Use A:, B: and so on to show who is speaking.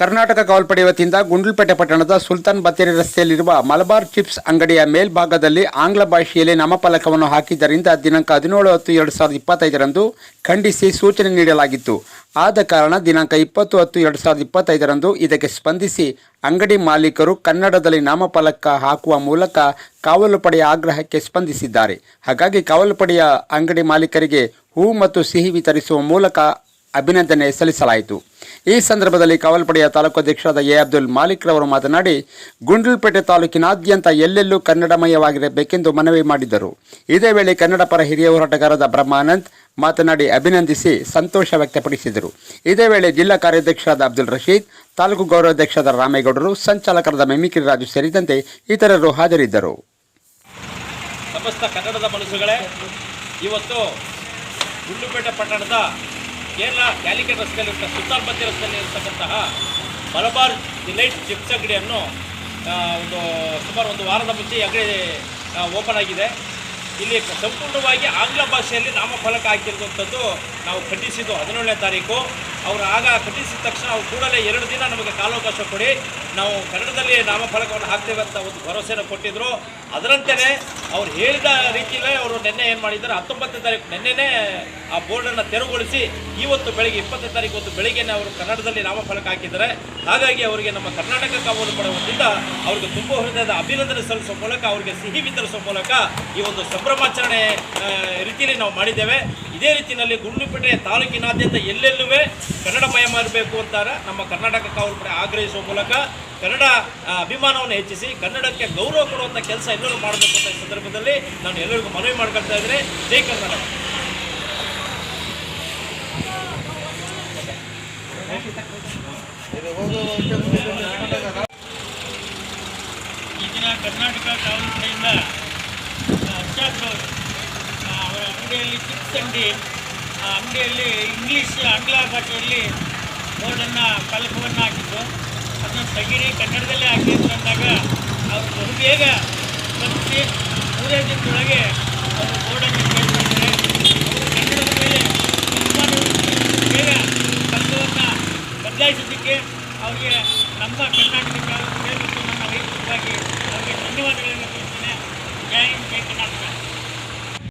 A: ಕರ್ನಾಟಕ ಕಾವಲ್ಪಡೆ ವತಿಯಿಂದ ಗುಂಡ್ಲುಪೇಟೆ ಪಟ್ಟಣದ ಸುಲ್ತಾನ್ ಬತ್ತೇರಿ ರಸ್ತೆಯಲ್ಲಿರುವ ಮಲಬಾರ್ ಚಿಪ್ಸ್ ಅಂಗಡಿಯ ಮೇಲ್ಭಾಗದಲ್ಲಿ ಆಂಗ್ಲ ಭಾಷೆಯಲ್ಲಿ ನಾಮಫಲಕವನ್ನು ಹಾಕಿದ್ದರಿಂದ ದಿನಾಂಕ ಹದಿನೇಳು ಹತ್ತು ಎರಡು ಸಾವಿರದ ಇಪ್ಪತ್ತೈದರಂದು ಖಂಡಿಸಿ ಸೂಚನೆ ನೀಡಲಾಗಿತ್ತು. ಆದ ಕಾರಣ ದಿನಾಂಕ ಇಪ್ಪತ್ತು ಹತ್ತು ಎರಡು ಸಾವಿರದ ಇಪ್ಪತ್ತೈದರಂದು ಇದಕ್ಕೆ ಸ್ಪಂದಿಸಿ ಅಂಗಡಿ ಮಾಲೀಕರು ಕನ್ನಡದಲ್ಲಿ ನಾಮಫಲಕ ಹಾಕುವ ಮೂಲಕ ಕಾವಲು ಪಡೆಯ ಆಗ್ರಹಕ್ಕೆ ಸ್ಪಂದಿಸಿದ್ದಾರೆ. ಹಾಗಾಗಿ ಕಾವಲು ಪಡೆಯ ಅಂಗಡಿ ಮಾಲೀಕರಿಗೆ ಹೂ ಮತ್ತು ಸಿಹಿ ವಿತರಿಸುವ ಮೂಲಕ ಅಭಿನಂದನೆ ಸಲ್ಲಿಸಲಾಯಿತು. ಈ ಸಂದರ್ಭದಲ್ಲಿ ಕಾವಲ್ಪಡೆಯ ತಾಲೂಕು ಅಧ್ಯಕ್ಷರಾದ ಎ. ಅಬ್ದುಲ್ ಮಾಲಿಕ್ ರವರು ಮಾತನಾಡಿ, ಗುಂಡ್ಲುಪೇಟೆ ತಾಲೂಕಿನಾದ್ಯಂತ ಎಲ್ಲೆಲ್ಲೂ ಕನ್ನಡಮಯವಾಗಿರಬೇಕೆಂದು ಮನವಿ ಮಾಡಿದರು ಇದೇ ವೇಳೆ ಕನ್ನಡ ಪರ ಹಿರಿಯ ಹೋರಾಟಗಾರರಾದ ಬ್ರಹ್ಮಾನಂದ್ ಮಾತನಾಡಿ ಅಭಿನಂದಿಸಿ ಸಂತೋಷ ವ್ಯಕ್ತಪಡಿಸಿದರು. ಇದೇ ವೇಳೆ ಜಿಲ್ಲಾ ಕಾರ್ಯಾಧ್ಯಕ್ಷರಾದ ಅಬ್ದುಲ್ ರಶೀದ್, ತಾಲೂಕು ಗೌರವಾಧ್ಯಕ್ಷರಾದ ರಾಮೇಗೌಡರು, ಸಂಚಾಲಕರಾದ ಮೆಮಿಕಿರಿ ರಾಜು ಸೇರಿದಂತೆ ಇತರರು ಹಾಜರಿದ್ದರು.
B: ಸಮಸ್ತ ಕನ್ನಡದ ಮನಸ್ಸುಗಳೇ, ಇವತ್ತು ಗುಂಡುಪೇಟೆ ಪಟ್ಟಣದ ಕೇರಳ ಕ್ಯಾಲಿಕೆಟ್ ರಸ್ತೆಯಲ್ಲಿರ್ತ ಸುಲ್ತಾನ್ ರಸ್ತೆಯಲ್ಲಿ ಇರತಕ್ಕಂತಹ ಮಲಬಾರ್ ಡಿಲೈಟ್ ಚಿಪ್ಸ್ ಅಂಗಡಿಯನ್ನು ಒಂದು ಸುಮಾರು ಒಂದು ವಾರದ ಮುಂಚೆ ಅಂಗಡಿ ಓಪನ್ ಆಗಿದೆ. ಇಲ್ಲಿ ಸಂಪೂರ್ಣವಾಗಿ ಆಂಗ್ಲ ಭಾಷೆಯಲ್ಲಿ ನಾಮಫಲಕ ಹಾಕಿರುವಂಥದ್ದು ನಾವು ಖಂಡಿಸಿದ್ದು ಹದಿನೇಳನೇ ತಾರೀಕು. ಅವರು ಆಗ ಖಂಡಿಸಿದ ತಕ್ಷಣ ಅವ್ರು ಕೂಡಲೇ ಎರಡು ದಿನ ನಮಗೆ ಕಾಲಾವಕಾಶ ಕೊಡಿ. ನಾವು ಕನ್ನಡದಲ್ಲಿ ನಾಮಫಲಕವನ್ನು ಹಾಕ್ತೇವೆ ಅಂತ ಒಂದು ಭರವಸೆಯನ್ನು ಕೊಟ್ಟಿದ್ದರು ಅದರಂತೆಯೇ ಅವ್ರು ಹೇಳಿದ ರೀತಿಯಲ್ಲೇ ಅವರು ನಿನ್ನೆ ಏನು ಮಾಡಿದ್ದಾರೆ? ಹತ್ತೊಂಬತ್ತನೇ ತಾರೀಕು ನಿನ್ನೆನೇ ಆ ಬೋರ್ಡನ್ನು ತೆರವುಗೊಳಿಸಿ ಇವತ್ತು ಬೆಳಗ್ಗೆ ಇಪ್ಪತ್ತನೇ ತಾರೀಕು ಒಂದು ಬೆಳಿಗ್ಗೆನೇ ಅವರು ಕನ್ನಡದಲ್ಲಿ ನಾಮಫಲಕ ಹಾಕಿದ್ದಾರೆ. ಹಾಗಾಗಿ ಅವರಿಗೆ ನಮ್ಮ ಕರ್ನಾಟಕ ಕಾವಲು ಪಡೆಯುವುದರಿಂದ ಅವ್ರಿಗೆ ತುಂಬ ಹೃದಯದ ಅಭಿನಂದನೆ ಸಲ್ಲಿಸುವ ಮೂಲಕ ಅವರಿಗೆ ಸಿಹಿ ವಿತರಿಸುವ ಮೂಲಕ ಈ ಒಂದು ಸಂಭ್ರಮಾಚರಣೆ ರೀತಿಯಲ್ಲಿ ನಾವು ಮಾಡಿದ್ದೇವೆ. ಇದೇ ರೀತಿಯಲ್ಲಿ ಗುಂಡ್ಲುಪೇಟೆ ತಾಲೂಕಿನಾದ್ಯಂತ ಎಲ್ಲೆಲ್ಲೂ ಕನ್ನಡಮಯ ಮಾಡಬೇಕು ಅಂತಾರೆ. ನಮ್ಮ ಕರ್ನಾಟಕ ಕಾವಲು ಪಡೆ ಆಗ್ರಹಿಸುವ ಮೂಲಕ ಕನ್ನಡ ಅಭಿಮಾನವನ್ನು ಹೆಚ್ಚಿಸಿ ಕನ್ನಡಕ್ಕೆ ಗೌರವ ಕೊಡುವಂಥ ಕೆಲಸ ಎಲ್ಲರೂ ಮಾಡಬೇಕು ಅಂತ ಸಂದರ್ಭದಲ್ಲಿ ನಾನು ಎಲ್ಲರಿಗೂ ಮನವಿ ಮಾಡ್ಕೊಳ್ತಾ ಇದ್ದೇನೆ. ಜೈ ಕರ್ನಾಟಕ
C: ಈ ದಿನ ಕರ್ನಾಟಕ ಕಾವಲು ಪಡೆಯಿಂದ ಅಂಗಡಿಯಲ್ಲಿ ಚಿಪ್ಸ್ ಅಂಗಡಿ, ಆ ಅಂಗಡಿಯಲ್ಲಿ ಇಂಗ್ಲೀಷ್, ಆಂಗ್ಲ ಭಾಷೆಯಲ್ಲಿ ಬೋರ್ಡನ್ನು ಫಲಕವನ್ನು ಹಾಕಿದ್ದು. ಅದನ್ನು ತೆಗೀರಿ, ಕನ್ನಡದಲ್ಲೇ ಹಾಕಿ ಅಂತ ಅಂದಾಗ ಅವರು ಬಹುಬೇಗ ಸ್ಪಂದಿಸಿ ಮೂರೇ ದಿನದೊಳಗೆ ಅವರು ಬೋರ್ಡನ್ನು ಕೇಳ್ಕೊಂಡಿದ್ದಾರೆ ಅವರು ಕನ್ನಡದ ಮೇಲೆ ತುಂಬ ಬೇಗ ಫಲಕವನ್ನು ಬದಲಾಯಿಸೋದಕ್ಕೆ ಅವರಿಗೆ ನಮ್ಮ ಕರ್ನಾಟಕ ಮತ್ತು ನನ್ನ ವೈಯಕ್ತಿಕವಾಗಿ ಅವರಿಗೆ ಧನ್ಯವಾದಗಳನ್ನು